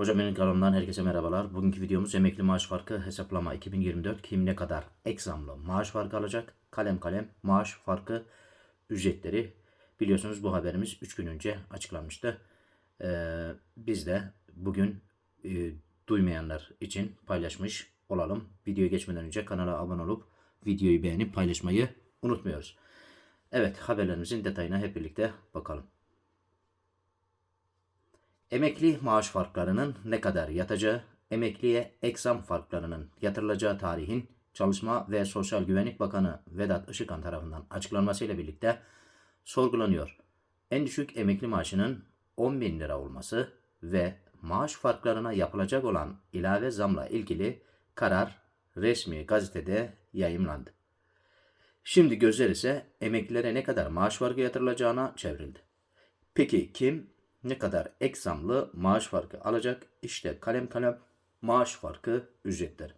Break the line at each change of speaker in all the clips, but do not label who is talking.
Hocam benim kanalımdan herkese merhabalar. Bugünkü videomuz emekli maaş farkı hesaplama 2024 kim ne kadar ek zamlı maaş farkı alacak? Kalem kalem maaş farkı ücretleri. Biliyorsunuz bu haberimiz 3 gün önce açıklanmıştı. Ee, biz de bugün e, duymayanlar için paylaşmış olalım. Videoya geçmeden önce kanala abone olup videoyu beğenip paylaşmayı unutmuyoruz. Evet haberlerimizin detayına hep birlikte bakalım. Emekli maaş farklarının ne kadar yatacağı, emekliye eksam farklarının yatırılacağı tarihin Çalışma ve Sosyal Güvenlik Bakanı Vedat Işıkhan tarafından açıklanmasıyla birlikte sorgulanıyor. En düşük emekli maaşının 10 bin lira olması ve maaş farklarına yapılacak olan ilave zamla ilgili karar resmi gazetede yayımlandı. Şimdi gözler ise emeklilere ne kadar maaş farkı yatırılacağına çevrildi. Peki kim ne kadar ek zamlı maaş farkı alacak? İşte kalem kalem maaş farkı ücretleri.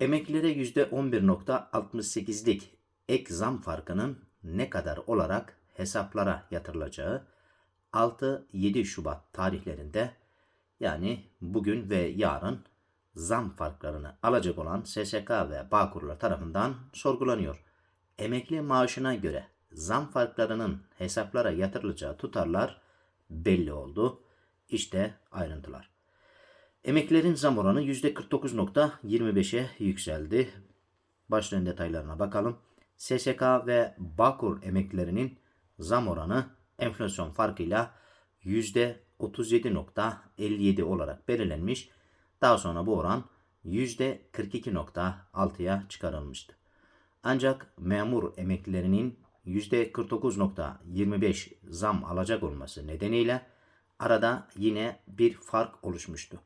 Emeklilere %11.68'lik ek zam farkının ne kadar olarak hesaplara yatırılacağı 6-7 Şubat tarihlerinde yani bugün ve yarın zam farklarını alacak olan SSK ve Bağkurlar tarafından sorgulanıyor. Emekli maaşına göre zam farklarının hesaplara yatırılacağı tutarlar belli oldu. İşte ayrıntılar. Emeklilerin zam oranı %49.25'e yükseldi. Başlığın detaylarına bakalım. SSK ve Bağkur emeklilerinin zam oranı enflasyon farkıyla %37.57 olarak belirlenmiş. Daha sonra bu oran %42.6'ya çıkarılmıştı. Ancak memur emeklilerinin %49.25 zam alacak olması nedeniyle arada yine bir fark oluşmuştu.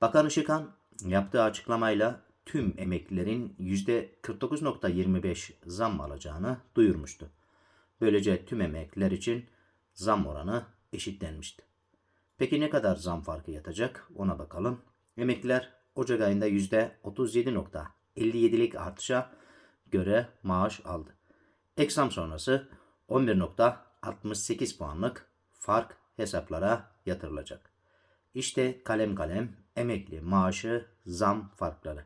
Bakan Işıkhan yaptığı açıklamayla tüm emeklilerin %49.25 zam alacağını duyurmuştu. Böylece tüm emekliler için zam oranı eşitlenmişti. Peki ne kadar zam farkı yatacak ona bakalım. Emekliler Ocak ayında %37.57'lik artışa göre maaş aldı. Eksam sonrası 11.68 puanlık fark hesaplara yatırılacak. İşte kalem kalem emekli maaşı zam farkları.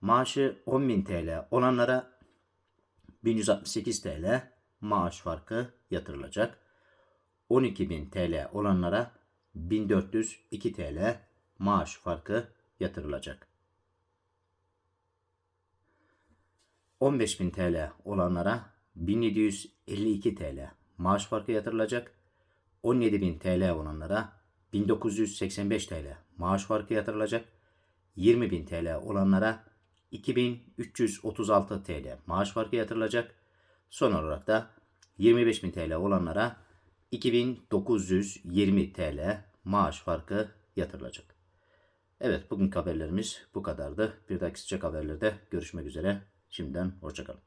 Maaşı 10.000 TL olanlara 1168 TL maaş farkı yatırılacak. 12.000 TL olanlara 1402 TL maaş farkı yatırılacak. 15.000 TL olanlara 1752 TL maaş farkı yatırılacak. 17.000 TL olanlara 1985 TL maaş farkı yatırılacak. 20.000 TL olanlara 2336 TL maaş farkı yatırılacak. Son olarak da 25.000 TL olanlara 2920 TL maaş farkı yatırılacak. Evet bugünkü haberlerimiz bu kadardı. Bir dahaki sıcak haberlerde görüşmek üzere. Şimdiden hoşçakalın.